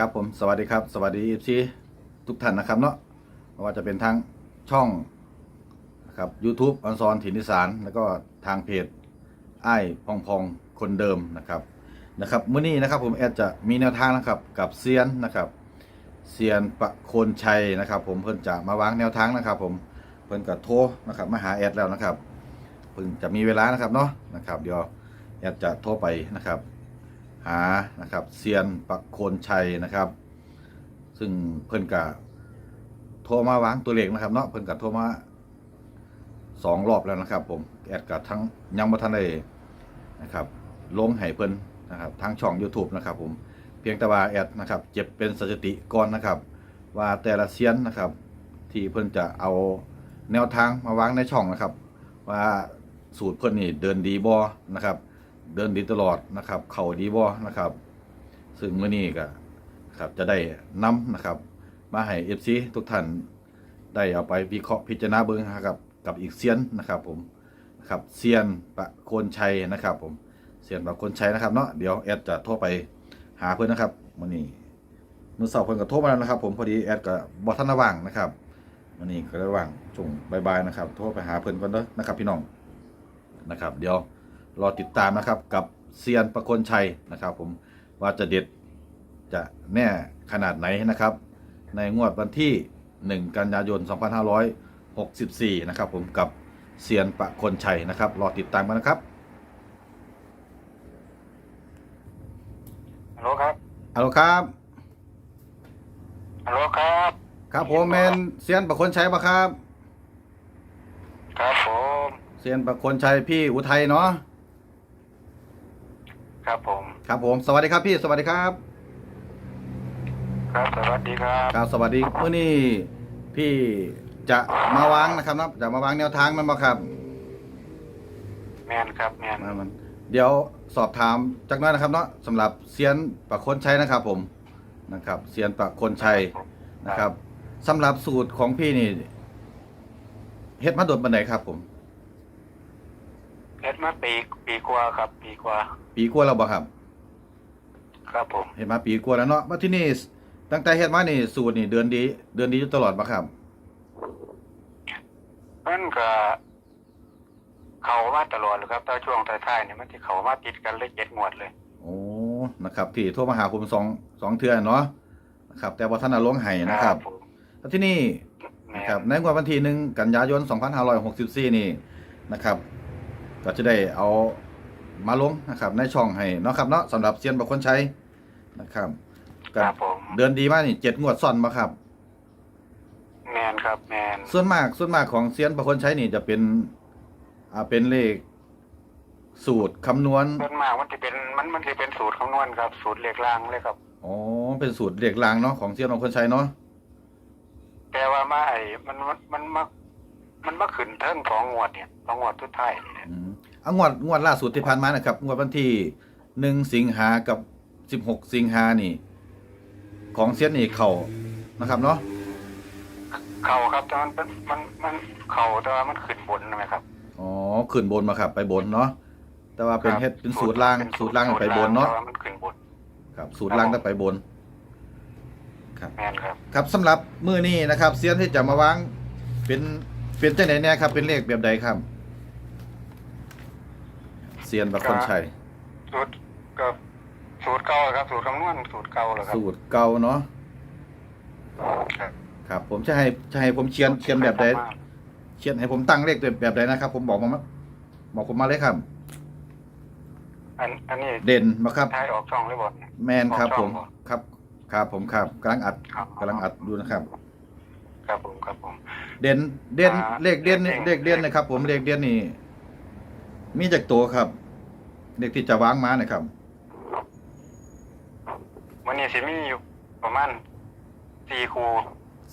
ครับผมสวัสดีครับ สวัสดีซีทุกท่านนะครับเนาะไม่ว่าจะเป็นทางช่องครับ YouTube อันซอนถิ่นอีสานแล้วก็ทางเพจไอ้พองพองคนเดิมนะครับนะครับเมื้อนี้นะครับผมแอดจะมีแนวทางนะครับกับเซียนนะครับเซียนประโคนชัยนะครับ ผมเพิ่นจะมาวางแนวทางนะครับ ผมเพิ่นก็โทรนะครับมาหาแอดแล้วนะครับเพิ่งจะมีเวลานะครับเนาะนะครับ เดี๋ยวแอดจะโทรไปนะครับ หานะครับเซียนประโคนชัยนะครับ ซึ่งเพิ่นกะโทรมาวางตัวเลขนะครับเนาะเพิ่นกะโทรมาสองรอบแล้วนะครับ ผมแอดกะทั้งยังบ่ทันได้นะครับลงให้เพิ่นนะครับทางช่อง YouTube นะครับ ผมเพียงแต่ว่าแอดนะครับเจ็บเป็นสถิติก่อนนะครับ ว่าแต่ละเซียนนะครับ ที่เพิ่นจะเอาแนวทางมาวางในช่องนะครับ ว่าสูตรเพิ่นนี่เดินดีบ่นะครับ เดินดีตลอดนะครับ เข่าดีบ่นะครับ ซึ่งเมื้อนี้ก็ครับจะได้นำนะครับ มาให้ FC ทุกท่านได้เอาไปวิเคราะห์พิจารณาเบิ่งนะครับกับอีกเซียนนะครับ ผมนะครับเซียนประโคนชัยนะครับ ผมเซียนประโคนชัยนะครับเนาะเดี๋ยวแอดจะโทรไปหาเพิ่อนนะครับมื้อนี้มือเช้าเพิ่อนก็โทรมาแล้วนะครับ ผมพอดีแอดก็บ่ทันได้ว่างนะครับมื้อนี้ก็ได้ว่างช่วงบายๆนะครับ โทรไปหาเพิ่อนก่อนเด้อนะครับ พี่น้องนะครับ เดี๋ยว รอติดตามนะครับกับเซียนประคนชัยนะครับ ผมว่าจะเด็ดจะแน่ขนาดไหนนะครับ ในงวดวันที่ 1 กันยายน 2564 นะครับ ผมกับเซียนประคนชัยนะครับ รอติดตามกันนะครับฮัลโหลครับฮัลโหลครับฮัลโหลครับ ครับผมเมนเซียนประคนชัยปะครับ ครับผม เซียนประคนชัยพี่อุทัยเนาะ ครับผม ครับผม สวัสดีครับพี่ สวัสดีครับ ครับ สวัสดีครับครับ สวัสดีเมื่อนี้พี่จะมาวางนะครับเนาะจะมาวางแนวทางมันบ่ครับ แมนครับแมนมามันเดี๋ยวสอบถามจักหน้อยนะครับเนาะสำหรับเซียนประคนชัยนะครับ ผมนะครับเซียนประคนชัยนะครับสำหรับสูตรของพี่นี่เฮ็ดมาโดนบันไดครับผมเฮ็ดมาปีปีกว่าครับ ปีกว่าปีกว่าแล้วบ่ครับ ครับผมเฮ็ดมาปีกว่าแล้วเนาะมาที่นี่ตั้งแต่เฮ็ดมานี่สูตรนี่เดือนดี เดือนดีอยู่ตลอดบ่ครับมันก็เขามาตลอดเลยครับถ้าช่วงท้ายๆเนี่ยมันที่เขามาติดกันเลยเจ็ดงวดเลยโอ้นะครับ ที่โทรมาหาผมสองสองเทื่อเนาะนะครับ แต่ว่าท่านเอาลงให้นะครับผมแล้วที่นี่แมนะครับนในงวดวันที่หนึ่งกันยายน 2564 นี่นะครับ ก็จะได้เอามาลงนะครับ ในช่องให้เนาะครับเนาะสำหรับเซียนบางคนใช้นะครับคก็รับผมเดือนดีมากนี่เจ็ดงวดซ้อนมาครับ แมนครับแมนส่วนมากส่วนมากของเซียนบางคนใช้นี่จะเป็นอ่าเป็นเลขสูตรคำนวณส่วนมากมันจะเป็นมันมันจะเป็นสูตรคำนวณครับ สูตรเลขล่างเลยครับ อ๋อเป็นสูตรเลขรางเนาะของเซียนบางคนใช้เนาะแต่ว่ามาไอ้มันมันมันมา มันมาขึ้นเทิงของงวดเนี่ยของงวดทุดท้ายนี่อืมเอางวดงวดล่าสุดที่ผ่านมานะครับงวดวันที่หนึ่งสิงหากับสิบหกสิงหานี่ ของเซียนนี่เขานะครับเนาะเข่าครับแต่มันเป็นมันมันเข่าแต่ว่ามันขึ้นบนใช่ไหมครับอ๋อขึ้นบนมาครับ ไปบนเนาะแต่ว่าเป็นครับเฮ็ดเป็นสูตรล่างเป็นสูตรล่างไปบนเนาะแต่ว่ามันขึ้นบนครับ สูตรล่างต้องไปบนครับแมนครับ ครับสำหรับมือนี้นะครับเซียนที่จะมาวางเป็น เป็นจังไหนเนี่ยครับ เป็นเลขแบบใดครับเซียนบักคนชัยสูตรก็สูตรเก่าครับ สูตรคำนวณสูตรเก่าเหรอครับสูตรเก่าเนาะครับครับ ผมจะให้จะให้ผมเชียนเชียนแบบใดเชียนให้ผมตั้งเลขแบบใดนะครับ ผมบอกมามาบอกผมมาเลยครับอันอันนี้เด่นมาครับท้ายออกช่องเลยบอแมนครับ ผมออกช่องบ่ครับ ครับผมครับกำลังอัดครับกำลังอัดดูนะครับ ครับผมครับผม เด่นเด่นอ่าเลขเด่นนี่เลเลขขเด่เด่นน นะครับ ผมเลขเด่นนี่ มีจากตัวครับเลขที่จะวางมานะครับ วันนี้สิมีอยู่ประมาณสี่คู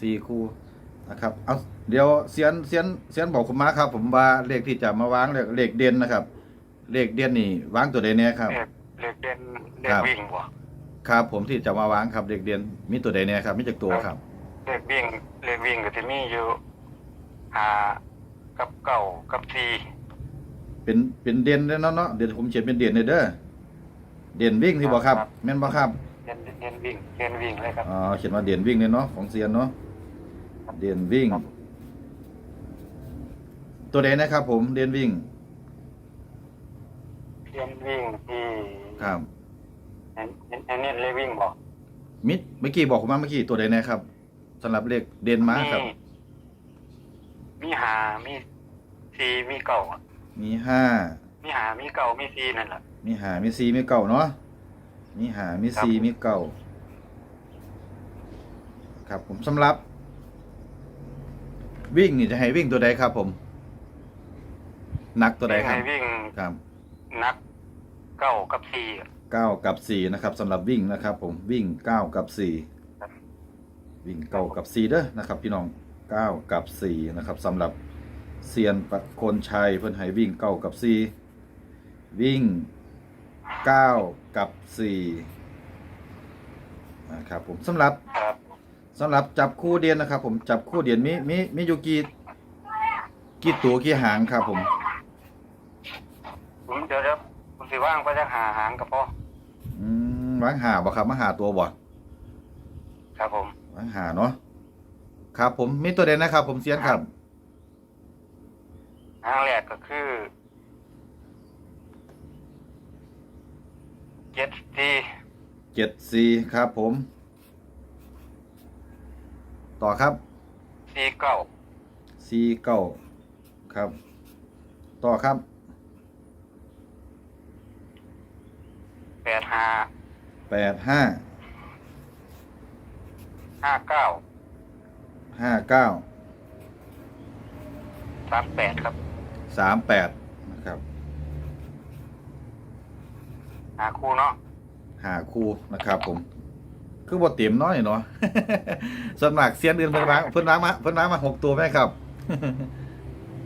สี่คู่นะครับเอาเดี๋ยวเซียนเซียนเซียนบอกผมมาครับ ผมว่าเลขที่จะมาวางเลขเลขเด่นนะครับ เลขเด่นนี่วางตัวใดเนี่ยครับ เลขเลขเด่นเลคขรับ วิ่งบ่ครับผมที่จะมาวางครับเลขเด่นมีตัวใดเนี่ยครับมีจากตัวครับ เลขวิ่งเลขวิ่งก็สิมีอยู่ ห้ากับเก้ากับสี่เป็นเป็นเด่นเด้อเนาะเนาะเดี๋ยวผมเขียนเป็นเด่นเลยเด้อเด่นวิ่งที่บอกครับ แม่นบ่ครับแมน้นเน้นวิ่งเน้นวิ่งเลยครับอ่าเขียนว่าเด่นวิ่งเลยเนาะของเซียนเนาะเด่นวิ่งครับตัวไหนนะครับ ผมเด่นวิ่งเน้นวิ่งที่ครับเน้นเน้นเน้นเลยวิ่งบอกมิดเมื่อกี้บอกผมมาเมื่อกี้ตัวไหนนะครับสำหรับเลขเด่นมาครับมี หามีซีมีเก่าอะมีห้า มีหามีเก่ามีซีนั่นแหละ มีหามีซีมีเก่าเนาะ มีหามีซีครับมีเก่า ครับผมสำหรับ วิ่งนี่จะให้วิ่งตัวใดครับผมหนักตัวใดครับวิ่งให้วิ่งครับนักเก้ากับซีอะ เก้ากับสี่นะครับสำหรับวิ่งนะครับ ผมวิ่งเก้ากับสี่ครับวิ่งเก้ากับสี่เด้อนะครับ พี่น้อง เก้ากับสี่นะครับสำหรับเซียนประโคนชัยเพื่อนให้วิ่งเก้ากับสี่วิ่งเก้ากับสี่นะครับผมสำหรับครับสำหรับจับคู่เดียนนะครับ ผมจับคู่เดียนมีมีมีอยู่กี่กี่ตัวกี่หางครับผมผมเดี๋ยวเดี๋ยวผมสิว่างไปจะหาหางกับพ่ออืมวางหาบ่ครับมาหาตัวบ่ครับผมวางหาเนาะ ครับผมมีตัวเด่นนะครับ ผมเซียนครับหางแรกก็คือเจ็ดซีเจ็ดสี่ครับผม ต่อครับซีเก้าสี่เก้าครับ ต่อครับแปดห้าแปดห้าห้าเก้า ห้าเก้าสามแปดครับสามแปดนะครับหาคู่เนาะหาคู่นะครับ ผม คือบทเต็มน้อยเนาะ ส่วนมากเซียนอื่นเพิ่นวางเพิ่นวางมาเพิ่นวางมาหกตัวไหมครับ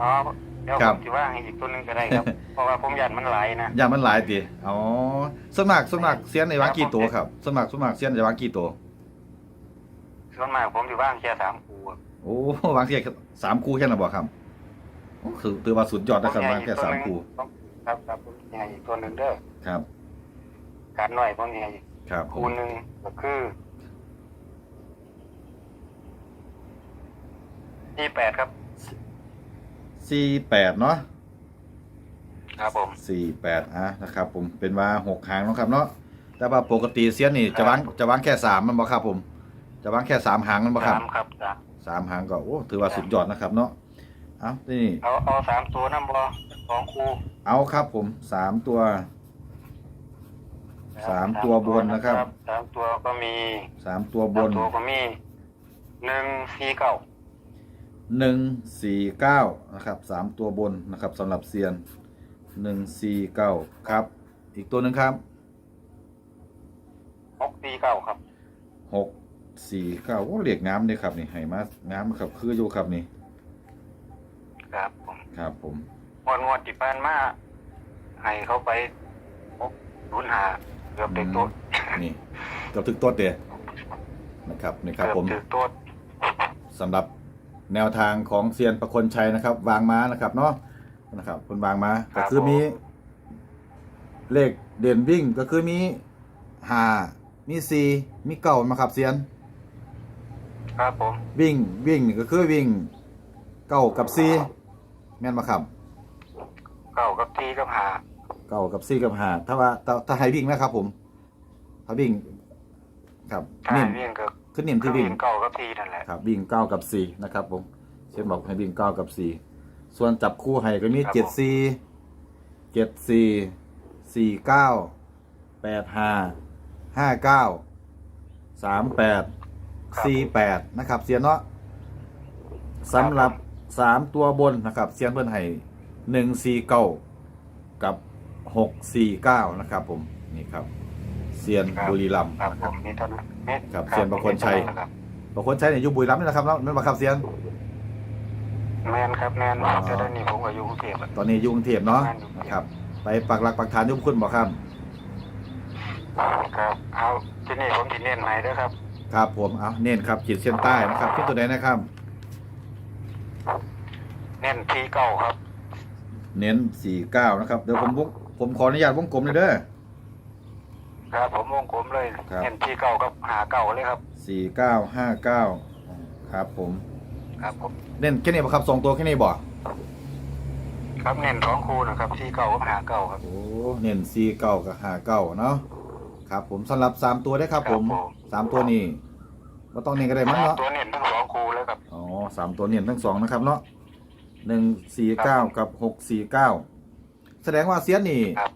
อ๋อเดี๋ยวครัผบมจะว่างให้อีกตัวหนึงก็ได้ครับ เพราะว่าผมยันมันหลายนะอย่างมันหลายติอ๋อส่วนมากส่วนมากเซียนในวางกี่ตัวครับส่วนมากส่วนมากเซียนจะวางกี่ตัว ส่วนมากผมจะว่างแค่สามคู่อะโอ้วางแค่สามคู่แค่นั้นบ่ครับโอ้คือถือว่าสุดยอดนะครับวางแค่สามคู่ครับครับผมจะให้อีกตัวหนึ่งเด้อครับ การหน่อยผมจะให้อีกครับผคู่มหนึ่งก็คือที่แปดครับ สี่แปดเนาะครับผมสี่แปดอะนะครับ ผมเป็นว่าหกหางเนาะครับเนาะแต่ว่าปกติเซียนนี่จะวางจะวางแค่สามมันบ่ครับผม จะวางแค่สามหางมันบ่ครับสามครับสามสามหางก็โอ้ถือว่าสุดยอดนะครับเนาะเอานี่เอาเอาสามตัวน้ำบอสองคู่เอาครับผมสามตัวสามตัวบนนะครับสามตัวก็มีสามตัวบสามนตัวก็มีหนึ่งสี่เก้าหนึ่งสี่เก้านะครับสามตัวบนนะครับสำหรับเซียนหนึ่งสี่เก้าครับ อีกตัวหนึ่งครับหกสี่เก้าครับหก สี่เก้าโอ้เหลียกงามเลยครับนี่ให้มางามครับ คืออยู่ครับนี่ครับผมครับผมงวดงวดที่ผ่านมาให้เขาไปหกศูนย์หาเกือบถึงตัวนี่เกับถึกตัวเดียนะครับนี่ครับเกือบผมถึงตัวสำหรับแนวทางของเซียนประคนชัยนะครับ วางม้านะครับเนาะนะครับคนวางม้าก็คือมี เลขเด่นวิ่งก็คือมีห้ามีสี่มีเก้ามาครับเซียน ครับผม วิ่งวิ่งนี่ก็คือวิ่งเก้ากับสี่แม่นมาครับเก้ากับสี่กับหาเก้ากับสี่กับห้าถ้าว่าถ้าถ้าให้วิ่งนะครับ ผมถ้าวิ่ง ครับถ้าเน้นวิ่งก็ขึ้นเน้นคือที่วิ่วิ่งงเก้ากับสี่นั่นแหละ ครับวิ่งเก้ากับสี่นะครับผมเช่นบอกให้วิ่งเก้ากับสี่ส่วนจับคู่ให้ก็มีเจ็ดสี่เจ็ดสี่สี่เก้าแปดห้าห้าเก้าสามแปด สี่แปดนะครับเซียนเนาะสำหรับสามตัวบนนะครับเซียนเพิ่นให้หนึ่งสี่เก้ากับหกสี่เก้านะครับ ผมนี่ครับเซียนครับ บุรีรัมย์ครับนะผครับ มนี่เท่านั้นนี่ครับเซียนประคนชัย ครับบางคนใช้เนี่ยอยู่บุรีรัมย์นี่นะครับเนาะนั่นมาครับเซียน แมนครับแมนอ๋อจะได้นี่ผมก็อยู่กรุงเทพอะ ตอนนี้อยู่กรุงเทพเนาะบ้านอยู่กรุงเทพนะครับ ไปปักหลักปักฐานอยุ่คุณบอกครับ ครับ เอาที่นี่ผมที่เน้นให้เด้วยครับ ครับผมเอาเน้นครับขีดเส้นใต้นะครับที่ตัวไหนนะครับ เน้นที่เก้าครับ เน้นสี่เก้านะครับเดี๋ยวผมวงผมขออนุญาตวงกลมเลยเด้อครับผมวงกลมเลยครับเห็นที่เก่ากับหาเก่าเลยครับสี่เก้าห้าเก้าครับผม ครับผมเน้นแค่นี้บ่ครับสองตัวแค่นี้บ่ครับเน้นสองคู่นะครับที่เก่ากับหาเก่าครับโอ้เน้นสี่เก้ากับห้าเก้าเนาะครับผมสำหรับสามตัวได้ครับผมครับผม สามตัวนี้ก็ต้องเน้นก็ได้มั้งเนาะตัวเน้นทั้งสองคู่เลยครับอ๋อสามตัวเน้นทั้งสองนะครับเนาะหนึ่งสี่เก้ากับหกสี่เก้าแสดงว่าเสียนนี่ครับ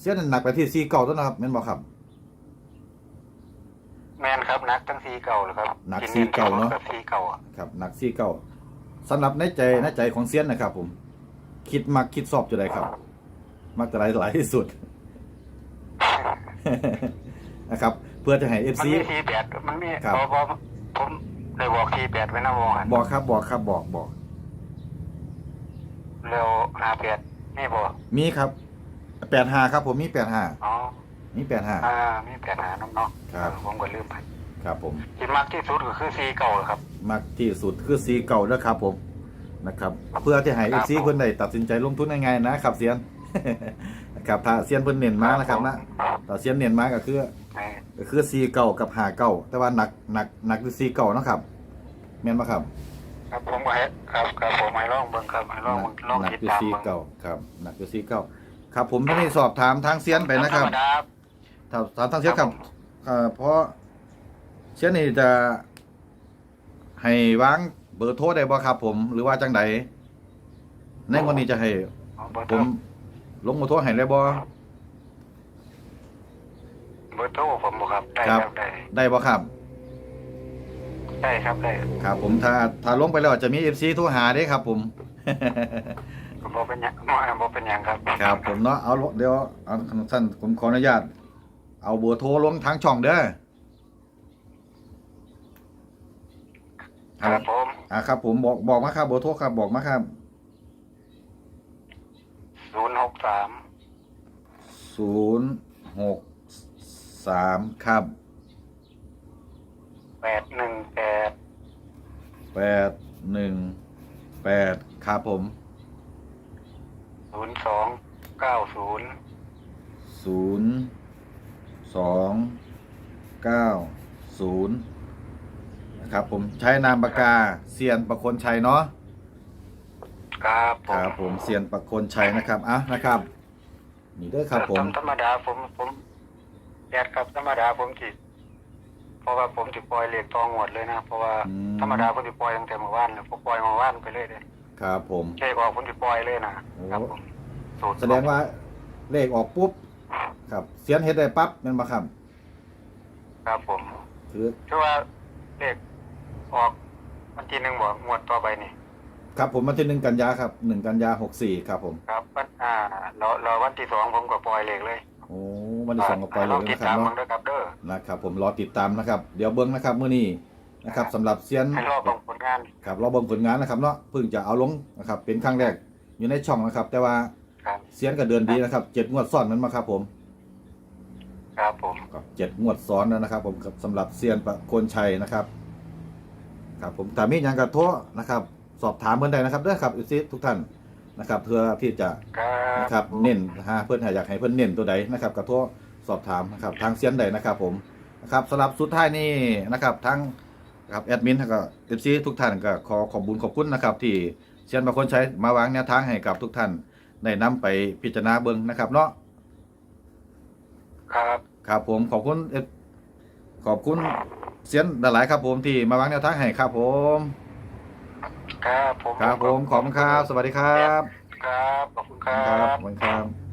เสียนหนักไปที่สี่เก้าตัวนะครับแม่นบอกครับแมนครับนักทั้งสีเก่าเลยครับหนักที่สีเก่าเนอะกับสีเก่าอะครับหนักสี่เก้าสำหรับในใจในใจของเสียนนะครับ ผม คิดมักคิดสอบจะได้ครับ มักจะหลายหลายที่สุดนะครับ เพื่อจะให้เอฟมันซี มีทีแปดมันมีครับพอพอผมได้บอกทีแปดไว้นะวงหันบอกครับบอกครับบอกบอกแล้วหาแปดนี่บอกมีครับแปดห้าครับผมมีแปดห้าอ๋อมีแปดห้า อ่ามีแปดหาน้องเนาะครับผมก็ลืมไปครับผม ที่มากที่สุดก็คือสีเก่าครับมากที่สุดคือสีเก่าแล้วครับผมนะครับ เพื่อที่ให้คเอรับฟซีผมเพิ่นได้ตัดสินใจลงทุนยังไงนะครับเซียน นะครับถ้าเซียนเพิ่นเน้นมานะครับนะถ้าเซียนเน้นมาก็คือนี่ ก็คือสีเก่ากับหาเก่าแต่ว่าหนักหนักหนักคือสีเก่าเนาะครับแม่นปะครับ ครับผมก็ให้ครับครับผมให้ลองเบิ่งครับให้ลองเบิ่งลองหนักติดคือตามสีเบิ่งเก่าครับหนักคือสีเก่าครับ ผมไม่ได้สอบถามทางเซียนไปนะครับธรรมดา ถามถามทางเซียนครับผมเอ่อเพราะเซียนนี่จะให้วางเบอร์โทรได้บ่ครับ ผมหรือว่าจังใดในวันนี้จะให้เอาเบอร์ผโทรมลงเบอร์โทรให้ได้บ่เบอร์โทรผมบ่ครับ ได้ครับครับได้ได้บ่ครับ ได้ครับได้ครับ ผมถ้าถ้าลงไปแล้วจะมี FC โทรหาเด้ครับ ผมบ่เป็นหยังบ่เป็นหยังครับ ครับ ผมเนาะเอาเดี๋ยวเอาท่านผมขออนุญาต เอาเบอร์โทรลงทางช่องเด้อครับผมอ่าครับ ผมบอกบอกมาครับเบอร์โทรครับบอกมาครับศูนย์หกสามศูนย์หก สามครับแปดหนึ่งแปดแปดหนึ่งแปดครับผมศูนย์สองเก้าศูนย์ศูนย์สองเก้าศูนย์นะครับผมใช้นามปากกาเซียนประคนชัยเนาะครับผคมรับผมเซียนประคนชัยนะครับอะนะครับนี่เด้อครับผม ธรรมดาผมผม แอดครับธรรมดาผมจิเพราะว่าผมจิปล่อยเลขตองหวดเลยนะเพราะว่าอืม ธรรมดาผมจิปล่อยตั้งแต่เมื่อวานเลยผมปล่อยเมื่อวานไปเลยเลยครับผมเลขออกผมจิปล่อยเลยนะโอ้ครับผมสูตรแสดงว่าเลขออกปุ๊บ ครับเซียนเฮ็ดได้ปั๊บแม่นบ่ครับครับผมคือคือว่าเลขออกวันที่หนึ่งบอกงวดต่อไปนี่ครับผมวันที่หนึ่งกันยาครับหนึ่งกันยาหกสี่ครับผม ครับวันอ่ารอรอวันที่สองผมก็ปล่อยเลขเลย โอ้วันที่สองก็ปล่อยเลลอยงติดนะครับตามเนาะมึงด้วยครับเด้อนะครับ ผมรอติดตามนะครับ เดี๋ยวเบิ้งนะครับเมื่อนี้นะครับสำหรับเซียนให้รอบของผลงานครับรอเบิ้งผลงานนะครับเนาะเพิ่งจะเอาลงนะครับเป็นครั้งแรกอยู่ในช่องนะครับ แต่ว่าครับเซียนก็เดินดีนะครับเจ็ดงวดซ้อนนั้นมาครับผม ครับผมครับเจ็ดงวดซ้อนแล้วนะครับ ผมกับสำหรับเซียนประโคนชัยนะครับ ครับผมแต่มีอย่างกระโทษนะครับ สอบถามเพื่อนใดนะครับเด้อครับอีทุกท่าน นะครับเพื่อที่จะครับนะครับเน้นนะฮะเพื่อนอยากให้เพื่อนเน้นตัวใดนะครับกระโทษสอบถามนะครับทางเซียนใดนะครับผมนะครับสำหรับสุดท้ายนี่นะครับทั้งนะครับแอดมินแล้วก็เอฟซีทุกท่านก็ขอขอบบุญขอบคุณนะครับที่เซียนบางคนใช้มาวางแนวทางให้กับทุกท่านได้นำไปพิจารณาเบิ่งนะครับเนาะครับครับผมขอบคุณเอฟขอบคุณเซียนหลายๆครับผมที่มาวางแนวทางให้ครับผม ครับผมครับผมขอบคุณครับ สวัสดีครับ ครับ ขอบคุณคครัรับบ ขอบคุณครับ